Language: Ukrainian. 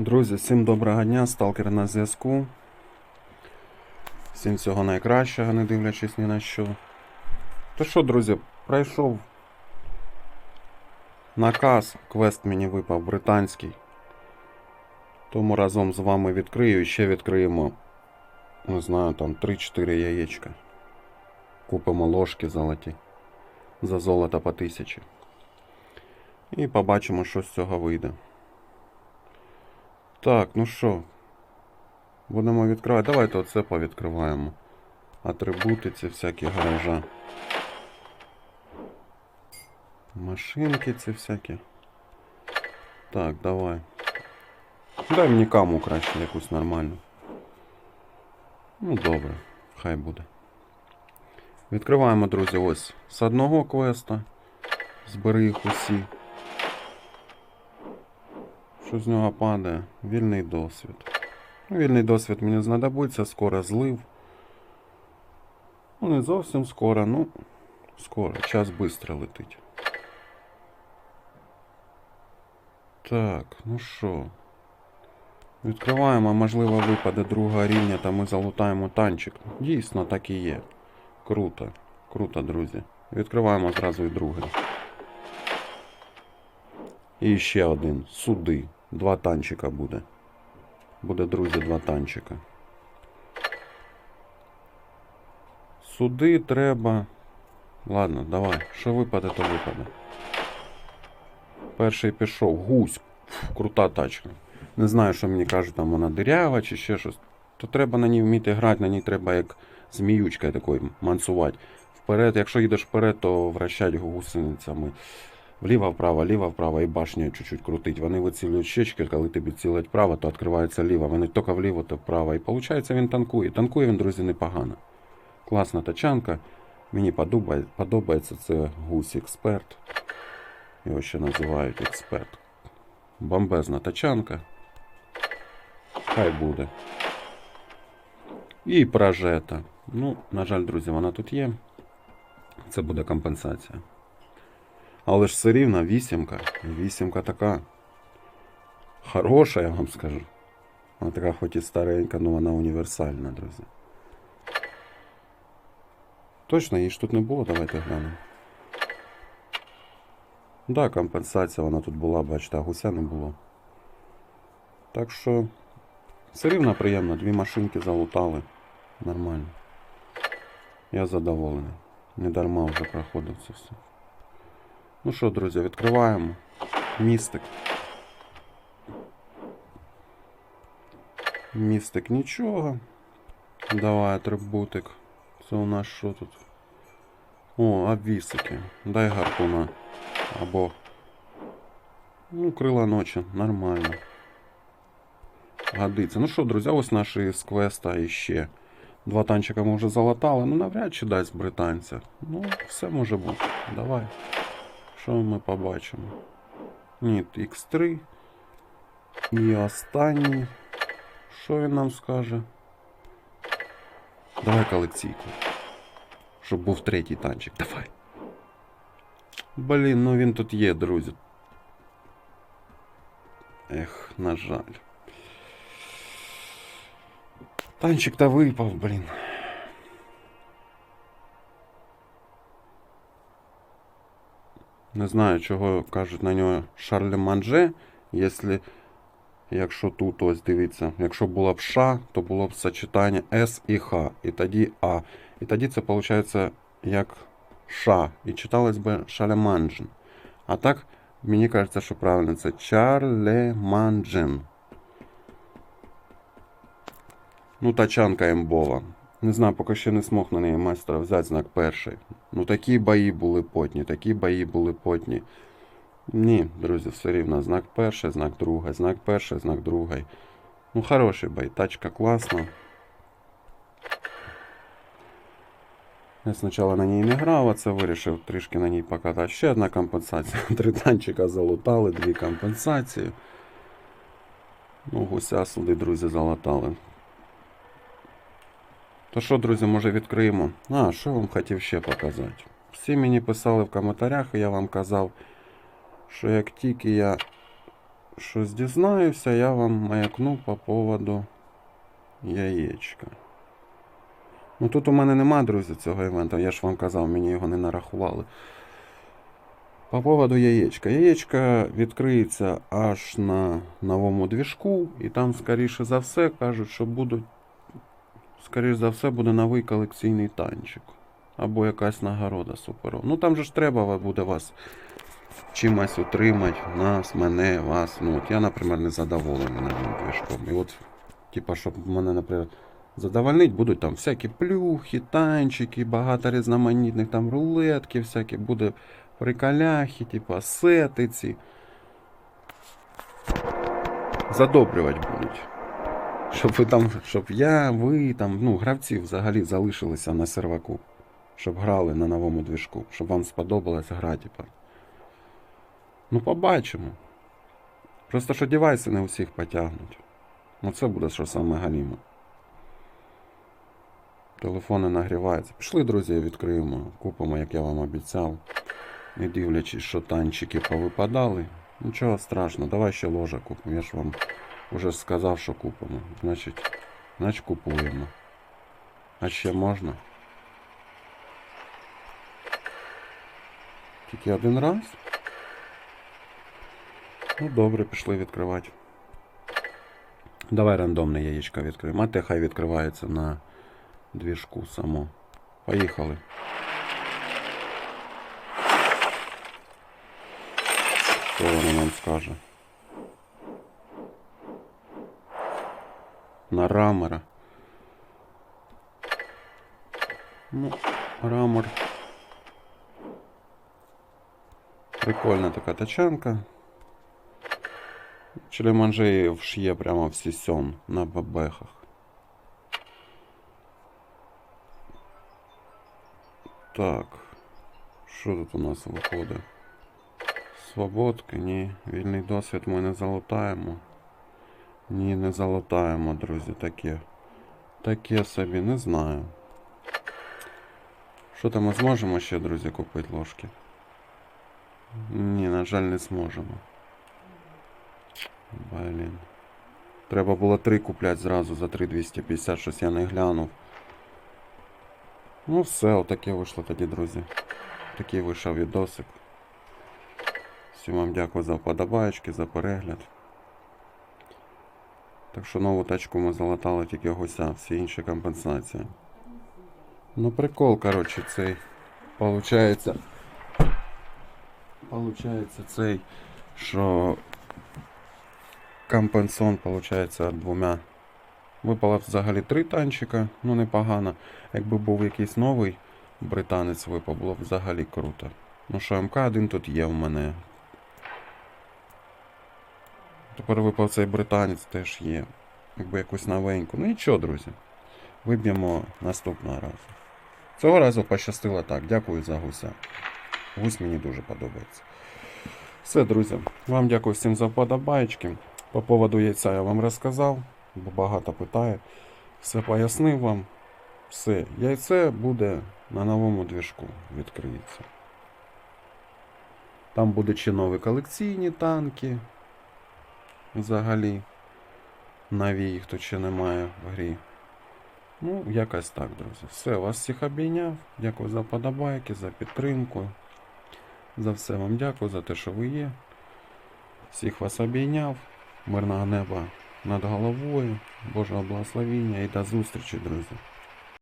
Друзі, всім доброго дня, сталкер на зв'язку. Всім всього найкращого, не дивлячись ні на що. То що, друзі, пройшов наказ, квест мені випав британський. Тому разом з вами відкрию і ще відкриємо, не знаю, там 3-4 яєчка. Купимо ложки золоті. За золото по тисячі. І побачимо, що з цього вийде. Так, ну що, будемо відкривати. Давайте оце повідкриваємо. Атрибути ці всякі гаража. Машинки ці всякі. Так, давай. Дай мені каму краще якусь нормальну. Ну, добре, хай буде. Відкриваємо, друзі, ось з одного квеста. Збери їх усі. Що з нього падає? Вільний досвід. Ну, Вільний досвід мені знадобиться, скоро злив. Ну, не зовсім скоро, ну, скоро. Час швидко летить. Так, ну що. Відкриваємо, можливо, випаде другого рівня, та ми залутаємо танчик. Дійсно, так і є. Круто. Круто, друзі. Відкриваємо зразу і другий. І ще один. Суди. Два танчика буде. Буде, друзі, два танчика. Суди треба. Ладно, давай. Що випаде, то випаде. Перший пішов. Гусь. Фу, крута тачка. Не знаю, що мені кажуть, там вона дирява чи ще щось. То треба на ній вміти грати, на ній треба як зміючка такою мансувати. Вперед, якщо їдеш вперед, то вращать гусеницями. Вліво-вправо, ліво-вправо і башню чуть-чуть крутить. Вони вицілюють щечки, коли тобі цілить вправо, то відкривається ліво. Вони тільки вліво, то вправо. І виходить, він танкує. Танкує він, друзі, непогано. Класна тачанка. Мені подобається це гусь експерт. Його ще називають експерт. Бомбезна тачанка. Хай буде. І прожета. Ну, на жаль, друзі, вона тут є. Це буде компенсація. Але ж все рівно вісімка. Вісімка така хороша, я вам скажу. Вона така хоч і старенька, але вона універсальна, друзі. Точно, її ж тут не було, давайте глянемо. Да, компенсація вона тут була, бачите, а гуся не було. Так що все рівно приємно, дві машинки залутали. Нормально. Я задоволений. Не дарма вже проходив це все. Ну що, друзі, відкриваємо. Містик. Містик нічого. Давай атрибутик. Це у нас що тут? О, обвісики. Дай гарпуна. Або. Ну, крила ночі. Нормально. Годиться. Ну що, друзі, ось наші з квеста іще. Два танчика ми вже залатали. Ну, навряд чи дасть британця. Ну, все може бути. Давай. Що ми побачимо? Ні, X3. І останній. Що він нам скаже? Давай колекційку. Щоб був третій танчик. Давай. Блін, ну він тут є, друзі. Ех, на жаль. Танчик то випав, блін. Не знаю, чого кажуть на нього Шарлі Манже. Якщо, якщо тут ось дивіться, якщо було б Ш, то було б сочетання С і Х. І тоді А. І тоді це виходить як Ш. І читалось би Шалеманджен. А так, мені кажеться, що правильно це Чарлеманджен. Ну, тачанка ембова. Не знаю, поки ще не смог на неї майстра взяти знак перший. Ну такі бої були потні, такі бої були потні. Ні, друзі, все рівно. Знак перший, знак другий, знак перший, знак другий. Ну, хороший бой, тачка класна. Я спочатку на ній не грав, а це вирішив трішки на ній покатати. Ще одна компенсація. Три танчика залутали, дві компенсації. Ну, гуся сюди, друзі, залатали. То що, друзі, може відкриємо? А, що вам хотів ще показати? Всі мені писали в коментарях, і я вам казав, що як тільки я щось дізнаюся, я вам маякну по поводу яєчка. Ну тут у мене нема, друзі, цього івенту. Я ж вам казав, мені його не нарахували. По поводу яєчка. Яєчка відкриється аж на новому двіжку, і там, скоріше за все, кажуть, що будуть. Скоріше за все, буде новий колекційний танчик. Або якась нагорода суперова. Ну там же ж треба буде вас чимось утримати, нас, мене, вас. Ну, от я, наприклад, не задоволений новим двіжком. І от, типа, щоб мене, наприклад, задовольнить, будуть там всякі плюхи, танчики, багато різноманітних там рулетки, всякі, буде приколяхи, типа сети ці. Задобрювати будуть. Щоб ви там, щоб я, ви там, ну, гравці взагалі залишилися на серваку. Щоб грали на новому двіжку, щоб вам сподобалась гра, типа. Ну, побачимо. Просто що девайси не усіх потягнуть. Ну це буде що саме галімо. Телефони нагріваються. Пішли, друзі, відкриємо, купимо, як я вам обіцяв. Не дивлячись, що танчики повипадали. Нічого страшного, давай ще ложа купимо. Я ж вам вже сказав, що купимо. Значить, значить купуємо. А ще можна? Тільки один раз? Ну добре, пішли відкривати. Давай рандомне яєчко відкриємо. А те хай відкривається на двіжку само. Поїхали. Що вона нам скаже? На рамера. Ну, рамер. Прикольна така тачанка. Челеманжеїв ш'є прямо в сісьон на бабехах. Так. Що тут у нас виходить? Свободки, ні. Вільний досвід ми не залутаємо. Ні, не залутаємо, друзі, таке. Таке собі, не знаю. Що там ми зможемо ще, друзі, купити ложки? Ні, на жаль, не зможемо. Блін. Треба було три купляти зразу за 3250, щось я не глянув. Ну все, отаке вийшло тоді, друзі. Такий вийшов відосик. Всім вам дякую за вподобаєчки, за перегляд. Так що нову тачку ми залатали тільки гуся, всі інші компенсації. Ну прикол, коротше, цей. Получається. Получається цей, що компенсон, получається, двома. Випало взагалі три танчика, ну непогано. Якби був якийсь новий британець випав, було б взагалі круто. Ну що, МК-1 тут є в мене. Тепер випав цей британець теж є. Якби якусь новеньку. Ну нічого, друзі. Виб'ємо наступного разу. Цього разу пощастило так. Дякую за гуся. Гусь мені дуже подобається. Все, друзі. Вам дякую всім за вподобаєчки. По поводу яйця я вам розказав, бо багато питає. Все пояснив вам. Все. Яйце буде на новому двіжку відкриється. Там будуть ще нові колекційні танки. Взагалі. Нові їх тут ще немає в грі. Ну, якось так, друзі. Все, вас всіх обійняв. Дякую за вподобайки, за підтримку. За все вам дякую, за те, що ви є. Всіх вас обійняв. Мирного неба над головою. Божого благословіння і до зустрічі, друзі.